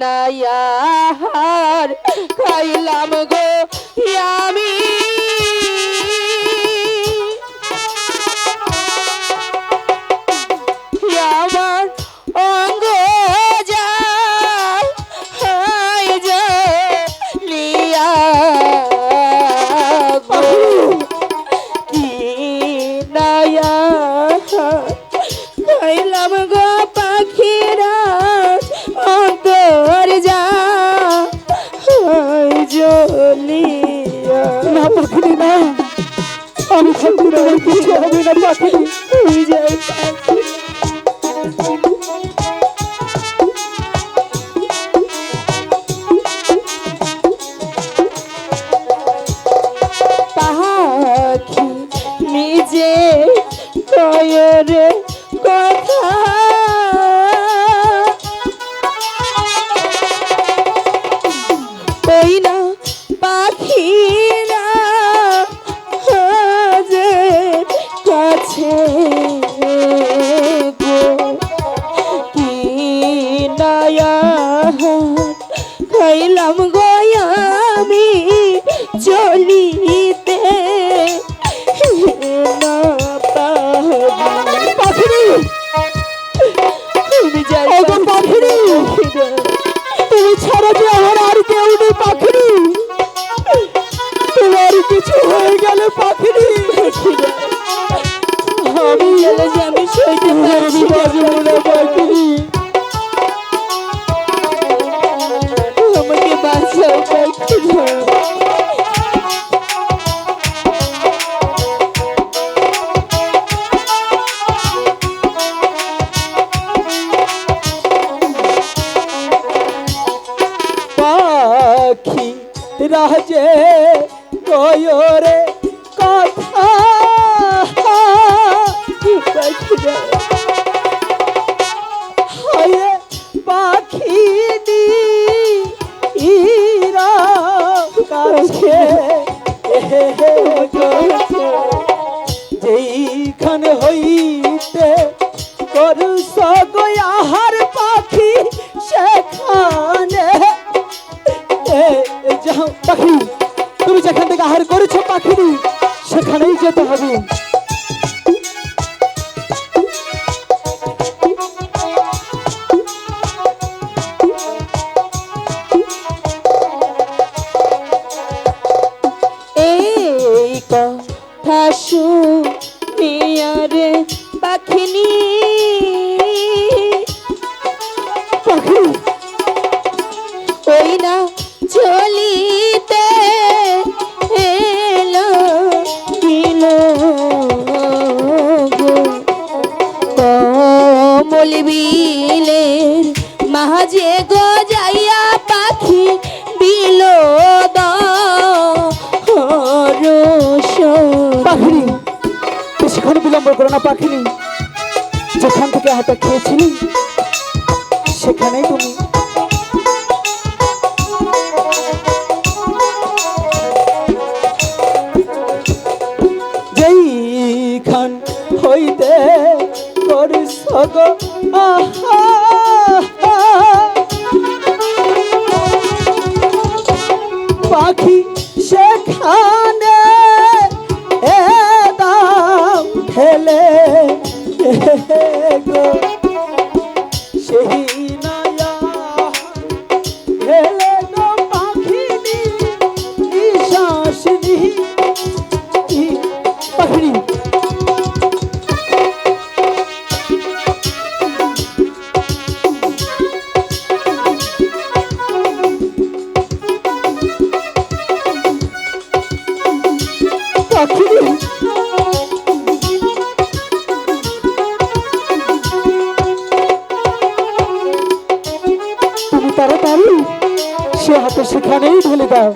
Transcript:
নায়ার খাইলাম গো আমি তোমার কিছু হবে না পাখি পাখি কয়রে কথা পাখিরা খাইলাম গয়ামি চলিতে। তুমি ছাড়া যে আমার আর কেউ নেই তোমার কিছু হয়ে গেলে পাখিনি আমি গেলে যে আমি সইতে পারছি রাজে গয়রে হইতে করু সগয়াহার পাখি সেখানে। যাও, পাখি, তুমি যেখান থেকে আহার করেছ পাখি সেখানেই যেতে হবে। এই কথা শুনিয়া রে পাখিনি। পাখি ওই না চলিতে এলো দিল গো। কমল বিলের মাঝে গো যাইয়া না পাখিনি। যেখান থেকে হাতে খেয়েছিলি সেখানেই তুমি। যেইখান হইতে পাখি তুমি তাড়াতাড়ি সে হাতে সেখানেই ঢেলে দাও।